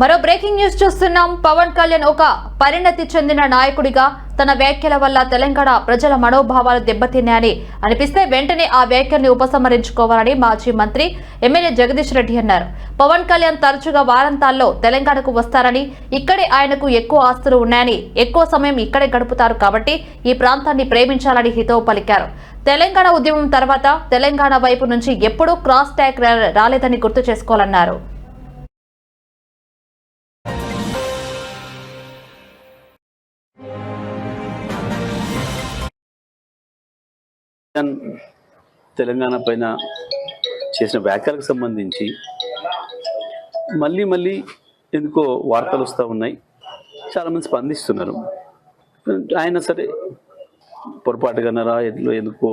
మరో breaking news చూస్తున్నాం. పవన్ కళ్యాణ్ ఒక పరిణతి చెందిన నాయకుడిగా తన వ్యాఖ్యల వల్ల తెలంగాణ ప్రజల మనోభావాలు దెబ్బతిన్నాయని అనిపిస్తే వెంటనే ఆ వ్యాఖ్యల్ని ఉపసంహరించుకోవాలని మాజీ మంత్రి ఎమ్మెల్యే జగదీష్ రెడ్డి అన్నారు. పవన్ కళ్యాణ్ తరచుగా వారాంతాల్లో తెలంగాణకు వస్తారని ఇక్కడే ఆయనకు ఎక్కువ ఆస్తులు ఉన్నాయని ఎక్కువ సమయం ఇక్కడే గడుపుతారు కాబట్టి ఈ ప్రాంతాన్ని ప్రేమించాలని హితవు పలికారు. తెలంగాణ ఉద్యమం తర్వాత తెలంగాణ వైపు నుంచి ఎప్పుడూ క్రాస్ ట్యాక్ రాలేదని గుర్తు చేసుకోవాలన్నారు. తెలంగాణ పైన చేసిన వ్యాఖ్యలకు సంబంధించి మళ్ళీ మళ్ళీ ఎందుకో వార్తలు వస్తూ ఉన్నాయి. చాలామంది స్పందిస్తున్నారు. ఆయన సరే పొరపాటుగానరా అన్నారా ఎందుకో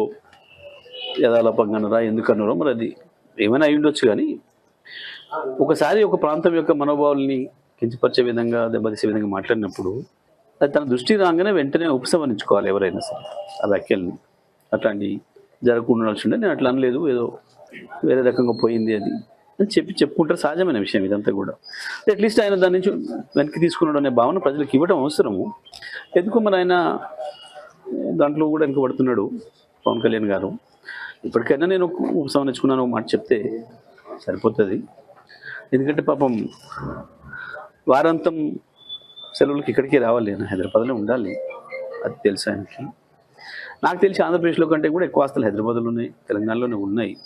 యథాలపంగానరా ఎందుకన్నారో మరి అది ఏమైనా అయి ఉండొచ్చు కానీ ఒకసారి ఒక ప్రాంతం యొక్క మనోభావాల్ని కించపరిచే విధంగా దెబ్బతీసే విధంగా మాట్లాడినప్పుడు అది తన దృష్టి రాగానే వెంటనే ఉపసంహరించుకోవాలి ఎవరైనా సరే ఆ వ్యాఖ్యల్ని. అట్లాంటి జరగకుండా ఉండాల్సిండే నేను అట్లా అనలేదు. ఏదో వేరే రకంగా పోయింది అది అని చెప్పి చెప్పుకుంటారు. సహజమైన విషయం ఇదంతా కూడా. అట్లీస్ట్ ఆయన దాని నుంచి వెనక్కి తీసుకున్నాడు అనే భావన ప్రజలకు ఇవ్వడం అవసరము. ఎందుకు మరి ఆయన దాంట్లో కూడా వెనుకబడుతున్నాడు పవన్ కళ్యాణ్ గారు. ఇప్పటికైనా నేను ఉపసంహరించుకున్నాను ఒక మాట చెప్తే సరిపోతుంది. ఎందుకంటే పాపం వారాంతం సెలవులకి ఇక్కడికి రావాలి. నేను హైదరాబాద్లో ఉండాలి. అది తెలుసు ఆయనకి. నాకు తెలిసి ఆంధ్రప్రదేశ్లో కంటే కూడా ఎక్కువ ఆస్తులు హైదరాబాద్లో ఉన్నాయి తెలంగాణలోనే ఉన్నాయి.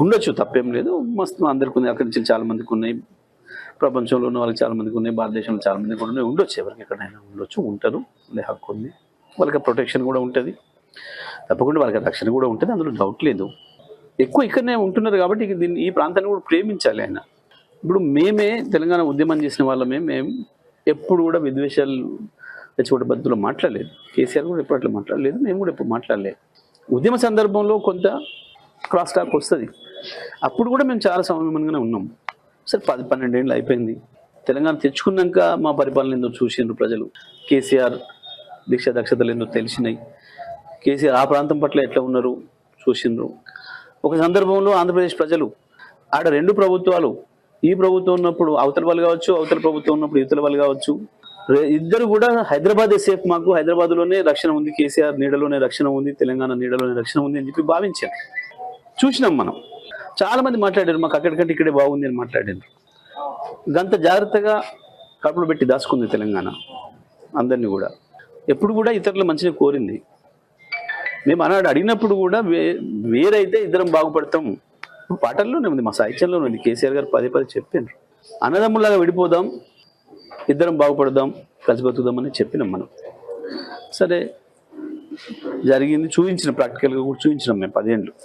ఉండొచ్చు తప్పేం లేదు. మస్తు అందరికి ఉన్నాయి. అక్కడి నుంచి చాలా మందికి ఉన్నాయి. ప్రపంచంలో ఉన్న వాళ్ళకి చాలా మందికి ఉన్నాయి. భారతదేశంలో చాలామందికి కూడా ఉన్నాయి. ఉండొచ్చు ఎవరికి ఎక్కడైనా ఉండొచ్చు ఉంటారు. ఉండే హక్కు ఉంది. వాళ్ళకి ప్రొటెక్షన్ కూడా ఉంటుంది. తప్పకుండా వాళ్ళకి రక్షణ కూడా ఉంటుంది. అందులో డౌట్ లేదు. ఎక్కువ ఇక్కడనే ఉంటున్నారు కాబట్టి దీన్ని ఈ ప్రాంతాన్ని కూడా ప్రేమించాలి ఆయన. ఇప్పుడు మేమే తెలంగాణ ఉద్యమం చేసిన వాళ్ళమే. మేము ఎప్పుడు కూడా విద్వేషాలు రెచ్చగొట్టే బద్దులో మాట్లాడలేదు. కేసీఆర్ కూడా ఎప్పుడు అట్లా మాట్లాడలేదు. మేము కూడా ఎప్పుడు మాట్లాడలేదు. ఉద్యమ సందర్భంలో కొంత క్రాస్ టాక్ వస్తుంది. అప్పుడు కూడా మేము చాలా సంయమనంగానే ఉన్నాం. సరే పది పన్నెండేళ్ళు అయిపోయింది. తెలంగాణ తెచ్చుకున్నాక మా పరిపాలన ఏందో చూసిండ్రు ప్రజలు. కేసీఆర్ దీక్ష దక్షతలు ఏందో తెలిసినాయి. కేసీఆర్ ఆ ప్రాంతం పట్ల ఎట్లా ఉన్నారు చూసిండ్రు. ఒక సందర్భంలో ఆంధ్రప్రదేశ్ ప్రజలు ఆడ రెండు ప్రభుత్వాలు ఈ ప్రభుత్వం ఉన్నప్పుడు అవతల వాళ్ళు కావచ్చు అవతల ప్రభుత్వం ఉన్నప్పుడు ఇవతల వాళ్ళు కావచ్చు ఇద్దరు కూడా హైదరాబాద్ సేఫ్ మాకు హైదరాబాద్లోనే రక్షణ ఉంది కేసీఆర్ నీడలోనే రక్షణ ఉంది తెలంగాణ నీడలోనే రక్షణ ఉంది అని చెప్పి భావించాం చూసినాం మనం. చాలా మంది మాట్లాడారు మాకు అక్కడికంటే ఇక్కడే బాగుంది అని మాట్లాడారు. గంత జాగ్రత్తగా కడుపులో పెట్టి దాచుకుంది తెలంగాణ అందరినీ కూడా. ఎప్పుడు కూడా ఇతరుల మంచిని కోరింది. మేము అన్నాడు అడిగినప్పుడు కూడా వే వేరైతే ఇద్దరం బాగుపడతాం. పాటల్లోనే ఉంది మా సాహిత్యంలోనే ఉంది. కేసీఆర్ గారు పదే పదే చెప్పారు అన్నదమ్ములాగా విడిపోదాం ఇద్దరం బాగుపడదాం కలిసి బతుకుదామని చెప్పినాం మనం. సరే జరిగింది చూపించిన ప్రాక్టికల్గా కూడా చూపించినాం మేము పదేళ్ళు